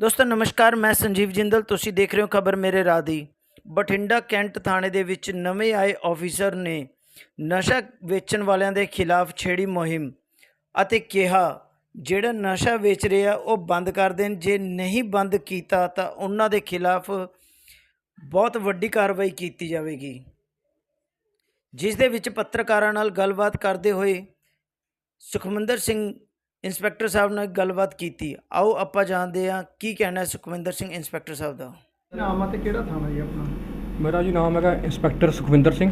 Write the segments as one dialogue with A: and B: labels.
A: ਦੋਸਤੋ, ਨਮਸਕਾਰ, ਮੈਂ ਸੰਜੀਵ ਜਿੰਦਲ, ਤੁਸੀਂ ਦੇਖ ਰਹੇ ਹੋ ਖਬਰ ਮੇਰੇ ਰਾਹ ਦੀ। ਬਠਿੰਡਾ ਕੈਂਟ ਥਾਣੇ ਦੇ ਵਿੱਚ ਨਵੇਂ ਆਏ ਆਫੀਸਰ ਨੇ ਨਸ਼ਾ ਵੇਚਣ ਵਾਲਿਆਂ ਦੇ ਖਿਲਾਫ ਛੇੜੀ ਮੁਹਿੰਮ ਅਤੇ ਕਿਹਾ, ਜਿਹੜਾ ਨਸ਼ਾ ਵੇਚ ਰਿਹਾ ਉਹ ਬੰਦ ਕਰ ਦੇਣ। ਜੇ ਨਹੀਂ ਬੰਦ ਕੀਤਾ, ਤਾਂ ਉਹਨਾਂ ਦੇ ਖਿਲਾਫ ਬਹੁਤ ਵੱਡੀ ਕਾਰਵਾਈ ਕੀਤੀ ਜਾਵੇਗੀ। ਜਿਸ ਦੇ ਵਿੱਚ ਪੱਤਰਕਾਰਾਂ ਨਾਲ ਗੱਲਬਾਤ ਕਰਦੇ ਹੋਏ ਸੁਖਮੰਦਰ ਸਿੰਘ ਇੰਸਪੈਕਟਰ ਸਾਹਿਬ ਨਾਲ ਗੱਲਬਾਤ ਕੀਤੀ। ਆਓ ਆਪਾਂ ਜਾਣਦੇ ਹਾਂ ਕੀ ਕਹਿਣਾ ਹੈ ਸੁਖਮੰਦਰ ਸਿੰਘ ਇੰਸਪੈਕਟਰ ਸਾਹਿਬ ਦਾ।
B: ਨਾਮ ਆ ਤੇ ਕਿਹੜਾ ਥਾਣਾ ਜੀ ਆਪਣਾ?
C: ਮੇਰਾ ਜੀ ਨਾਮ ਹੈਗਾ ਇੰਸਪੈਕਟਰ ਸੁਖਵਿੰਦਰ ਸਿੰਘ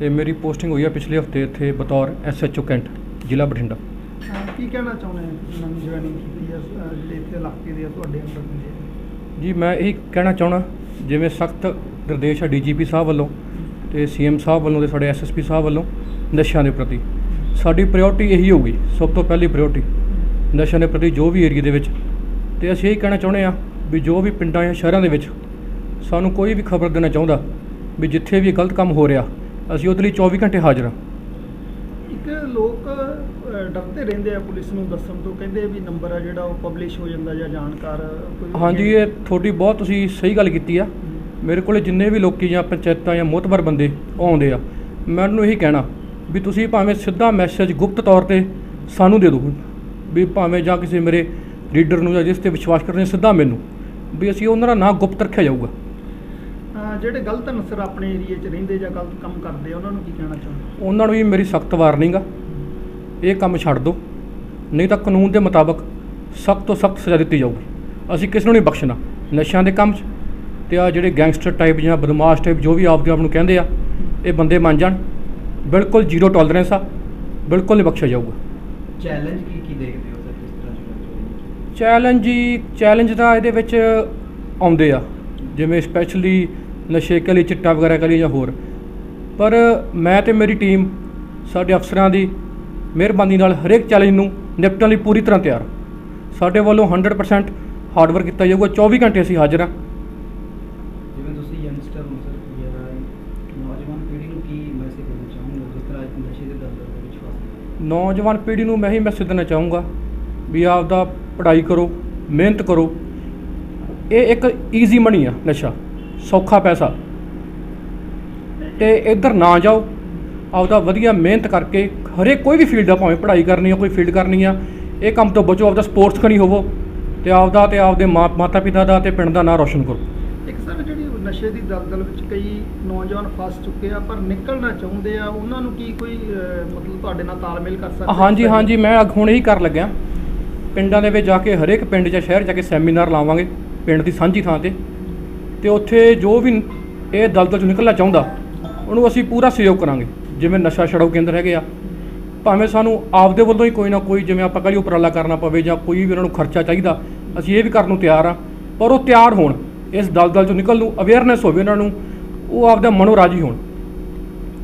C: ਤੇ ਮੇਰੀ ਪੋਸਟਿੰਗ ਹੋਈ ਹੈ ਪਿਛਲੇ ਹਫ਼ਤੇ ਇੱਥੇ ਬਤੌਰ ਐਸਐਚਓ ਕੈਂਟ ਜ਼ਿਲ੍ਹਾ ਬਠਿੰਡਾ।
B: ਅਹ ਕੀ ਕਹਿਣਾ ਚਾਹੁੰਦੇ ਆ ਨਵੀਂ ਜੁਆਇਨਿੰਗ ਕੀਤੀ ਆ ਅਹ ਜਿਹੜੇ ਇੱਥੇ ਇਲਾਕੇ ਦੇ ਆ ਤੁਹਾਡੇ ਅੰਦਰ ਦੇ ਆ?
C: ਜੀ ਮੈਂ ਇਹੀ ਕਹਿਣਾ ਚਾਹਣਾ ਜਿਵੇਂ ਸਖਤ ਨਿਰਦੇਸ਼ ਹੈ ਡੀਜੀਪੀ ਸਾਹਿਬ ਵੱਲੋਂ ਤੇ ਸੀਐਮ ਸਾਹਿਬ ਵੱਲੋਂ ਤੇ ਸਾਡੇ ਐਸਐਸਪੀ ਸਾਹਿਬ ਵੱਲੋਂ ਨਸ਼ਿਆਂ ਦੇ ਪ੍ਰਤੀ। ਸਾਡੀ ਪ੍ਰਾਇੋਰਟੀ ਇਹੀ ਹੋਊਗੀ ਸਭ ਤੋਂ ਪਹਿਲੀ ਪ੍ਰਾਇੋਰਟੀ ਨਸ਼ਿਆਂ ਦੇ ਪ੍ਰਤੀ ਜੋ ਵੀ ਏਰੀਆ ਦੇ ਵਿੱਚ। ਤੇ ਅਸੀਂ ਇਹੀ ਕਹਿਣਾ ਚਾਹੁੰਦੇ ਆ ਵੀ ਜੋ ਵੀ ਪਿੰਡਾਂ ਜਾਂ ਸ਼ਹਿਰਾਂ ਦੇ ਵਿੱਚ ਸਾਨੂੰ ਕੋਈ ਵੀ ਖਬਰ ਦੇਣਾ ਚਾਹੁੰਦਾ ਵੀ ਜਿੱਥੇ ਵੀ ਗਲਤ ਕੰਮ ਹੋ ਰਿਹਾ ਅਸੀਂ ਉਹਦੇ ਲਈ 24 ਘੰਟੇ ਹਾਜ਼ਰ ਹਾਂ।
B: ਇੱਕ ਲੋਕ ਡਰਦੇ ਰਹਿੰਦੇ ਆ ਪੁਲਿਸ ਨੂੰ ਦੱਸਣ ਤੋਂ ਕਹਿੰਦੇ ਵੀ ਨੰਬਰ ਆ ਜਿਹੜਾ ਉਹ ਪਬਲਿਸ਼ ਹੋ ਜਾਂਦਾ ਜਾਂ ਜਾਣਕਾਰ ਕੋਈ
C: ਹਾਂਜੀ ਇਹ ਤੁਹਾਡੀ ਬਹੁਤ ਤੁਸੀਂ ਸਹੀ ਗੱਲ ਕੀਤੀ ਆ। ਮੇਰੇ ਕੋਲੇ ਜਿੰਨੇ ਵੀ ਲੋਕੀ ਜਾਂ ਪੰਚਾਇਤਾਂ ਜਾਂ ਮੋਤਬਰ ਬੰਦੇ ਆਉਂਦੇ ਆ ਮੈਂ ਉਹਨੂੰ ਇਹੀ ਕਹਿਣਾ ਵੀ ਤੁਸੀਂ ਭਾਵੇਂ ਸਿੱਧਾ ਮੈਸੇਜ ਗੁਪਤ ਤੌਰ ਤੇ ਸਾਨੂੰ ਦੇ ਦਿਓ ਵੀ ਭਾਵੇਂ ਜਾਂ ਕਿਸੇ ਮੇਰੇ ਰੀਡਰ ਨੂੰ ਜਾਂ ਜਿਸ ਤੇ ਵਿਸ਼ਵਾਸ ਕਰਦੇ ਸਿੱਧਾ ਮੈਨੂੰ ਵੀ ਅਸੀਂ ਉਹਨਾਂ ਦਾ ਨਾਂ ਗੁਪਤ ਰੱਖਿਆ ਜਾਊਗਾ।
B: ਜਿਹੜੇ ਗਲਤ ਅਨਸਰ ਆਪਣੇ ਏਰੀਆ 'ਚ ਰਹਿੰਦੇ ਜਾਂ ਗਲਤ ਕੰਮ ਕਰਦੇ ਉਹਨਾਂ ਨੂੰ ਕੀ ਕਹਿਣਾ ਚਾਹੁੰਦੇ
C: ਉਹਨਾਂ ਨੂੰ ਵੀ ਮੇਰੀ ਸਖਤ ਵਾਰਨਿੰਗ ਆ ਇਹ ਕੰਮ ਛੱਡ ਦਿਓ ਨਹੀਂ ਤਾਂ ਕਾਨੂੰਨ ਦੇ ਮੁਤਾਬਕ ਸਖਤ ਤੋਂ ਸਖਤ ਸਜ਼ਾ ਦਿੱਤੀ ਜਾਊਗੀ। ਅਸੀਂ ਕਿਸ ਨੂੰ ਨਹੀਂ ਬਖਸ਼ਣਾ। ਨਸ਼ਿਆਂ ਦੇ ਕੰਮ 'ਚ ਤੇ ਆ ਜਿਹੜੇ ਗੈਂਗਸਟਰ ਟਾਈਪ ਜਾਂ ਬਦਮਾਸ਼ ਟਾਈਪ ਜੋ ਵੀ ਆਪਦੇ ਆਪ ਨੂੰ ਕਹਿੰਦੇ ਆ ਇਹ ਬੰਦੇ ਮੰਨ ਜਾਣ। ਬਿਲਕੁਲ ਜ਼ੀਰੋ ਟੋਲਰੈਂਸ ਆ ਬਿਲਕੁਲ ਨਹੀਂ ਬਖਸ਼ਿਆ ਜਾਊਗਾ।
D: ਚੈਲੰਜ ਕੀ ਕੀ ਦੇਖਦੇ ਹੋ ਸਰ ਕਿਸ ਤਰ੍ਹਾਂ ਦੀ
C: ਚੈਲੰਜ ਜੀ ਚੈਲੰਜ ਤਾਂ ਇਹਦੇ ਵਿੱਚ ਆਉਂਦੇ ਆ ਜਿਵੇਂ ਸਪੈਸ਼ਲੀ ਨਸ਼ੇ ਕਲੀ ਚਿੱਟਾ ਵਗੈਰਾ ਕਲੀ ਜਾਂ ਹੋਰ। ਪਰ ਮੈਂ ਤੇ ਮੇਰੀ ਟੀਮ ਸਾਡੇ ਅਫਸਰਾਂ ਦੀ ਮਿਹਰਬਾਨੀ ਨਾਲ ਹਰੇਕ ਚੈਲੰਜ ਨੂੰ ਨਿਪਟਣ ਲਈ ਪੂਰੀ ਤਰ੍ਹਾਂ ਤਿਆਰ ਸਾਡੇ ਵੱਲੋਂ 100% ਹਾਰਡ ਵਰਕ ਕੀਤਾ ਜਾਊਗਾ 24 ਘੰਟੇ ਅਸੀਂ ਹਾਜ਼ਰ ਹਾਂ
D: ਜਿਵੇਂ ਤੁਸੀਂ ਯੰਗਸਟਰ ਹੋ ਸਰ ਜਾਂ ਨੌਜਵਾਨ ਪੀੜ੍ਹੀ ਨੂੰ ਕੀ ਮੈਸੇਜ ਦੇਣਾ ਚਾਹੋਗੇ? ਜਿਸ ਤਰ੍ਹਾਂ ਅੱਜ ਨਸ਼ੇ ਦੇ ਦਲਦਲ ਦੇ ਵਿੱਚ ਫਸ
C: ਨੌਜਵਾਨ ਪੀੜ੍ਹੀ ਨੂੰ ਮੈਂ ਹੀ ਮੈਸੇਜ ਦੇਣਾ ਚਾਹੂੰਗਾ ਵੀ ਆਪ ਦਾ ਪੜ੍ਹਾਈ ਕਰੋ, ਮਿਹਨਤ ਕਰੋ। ਇਹ ਇੱਕ ਈਜ਼ੀ ਮਣੀ ਆ ਨਸ਼ਾ, ਸੌਖਾ ਪੈਸਾ। ਤੇ ਇੱਧਰ ਨਾ ਜਾਓ, ਆਪਦਾ ਵਧੀਆ ਮਿਹਨਤ ਕਰਕੇ ਹਰੇਕ ਕੋਈ ਵੀ ਫੀਲਡ ਆ, ਭਾਵੇਂ ਪੜ੍ਹਾਈ ਕਰਨੀ ਆ, ਕੋਈ ਫੀਲਡ ਕਰਨੀ ਆ, ਇਹ ਕੰਮ ਤੋਂ ਬਚੋ, ਆਪਦਾ ਸਪੋਰਟਸ ਖਣੀ ਹੋਵੋ ਤੇ ਆਪਦਾ ਤੇ ਆਪਦੇ ਮਾਂ ਮਾਤਾ ਪਿਤਾ ਦਾ ਤੇ ਪਿੰਡ ਦਾ ਨਾਂ ਰੋਸ਼ਨ ਕਰੋ।
B: ਨਸ਼ੇ ਦੀ ਦਲਦਲ ਵਿੱਚ ਕਈ ਨੌਜਵਾਨ ਫਸ ਚੁੱਕੇ ਆ, ਪਰ ਨਿਕਲਣਾ ਚਾਹੁੰਦੇ ਆ, ਉਹਨਾਂ ਨੂੰ ਕੀ ਕੋਈ ਮਤਲਬ ਤੁਹਾਡੇ ਨਾਲ ਤਾਲਮੇਲ ਕਰ ਸਕਦੇ
C: ਹਾਂਜੀ ਹਾਂਜੀ, ਮੈਂ ਅੱਗ ਹੁਣ ਇਹੀ ਕਰਨ ਲੱਗਿਆ। ਪਿੰਡਾਂ ਦੇ ਵਿੱਚ ਜਾ ਕੇ ਹਰੇਕ ਪਿੰਡ ਜਾਂ ਸ਼ਹਿਰ ਜਾ ਕੇ ਸੈਮੀਨਾਰ ਲਾਵਾਂਗੇ, ਪਿੰਡ ਦੀ ਸਾਂਝੀ ਥਾਂ ਤੇ। ਤੇ ਉੱਥੇ ਜੋ ਵੀ ਇਹ ਦਲਦਲ ਚੋਂ ਨਿਕਲਣਾ ਚਾਹੁੰਦਾ, ਉਹਨੂੰ ਅਸੀਂ ਪੂਰਾ ਸਹਿਯੋਗ ਕਰਾਂਗੇ। ਜਿਵੇਂ ਨਸ਼ਾ ਛਡਾਊ ਕੇਂਦਰ ਹੈਗੇ ਆ, ਭਾਵੇਂ ਸਾਨੂੰ ਆਪਦੇ ਵੱਲੋਂ ਹੀ ਕੋਈ ਨਾ ਕੋਈ, ਜਿਵੇਂ ਆਪਾਂ ਕਹੀ ਉਪਰਾਲਾ ਕਰਨਾ ਪਵੇ ਜਾਂ ਕੋਈ ਵੀ ਉਹਨਾਂ ਨੂੰ ਖਰਚਾ ਚਾਹੀਦਾ, ਅਸੀਂ ਇਹ ਵੀ ਕਰਨ ਨੂੰ ਤਿਆਰ ਆ। ਪਰ ਉਹ ਤਿਆਰ ਹੋਣ। ਇਸ ਦਲਦਲ ਚੋਂ ਨਿਕਲਣ ਨੂੰ ਅਵੇਅਰਨੈਸ ਹੋਵੇ ਉਹਨਾਂ ਨੂੰ ਉਹ ਆਪਦਾ ਮਨੋ ਰਾਜੀ ਹੋਣ।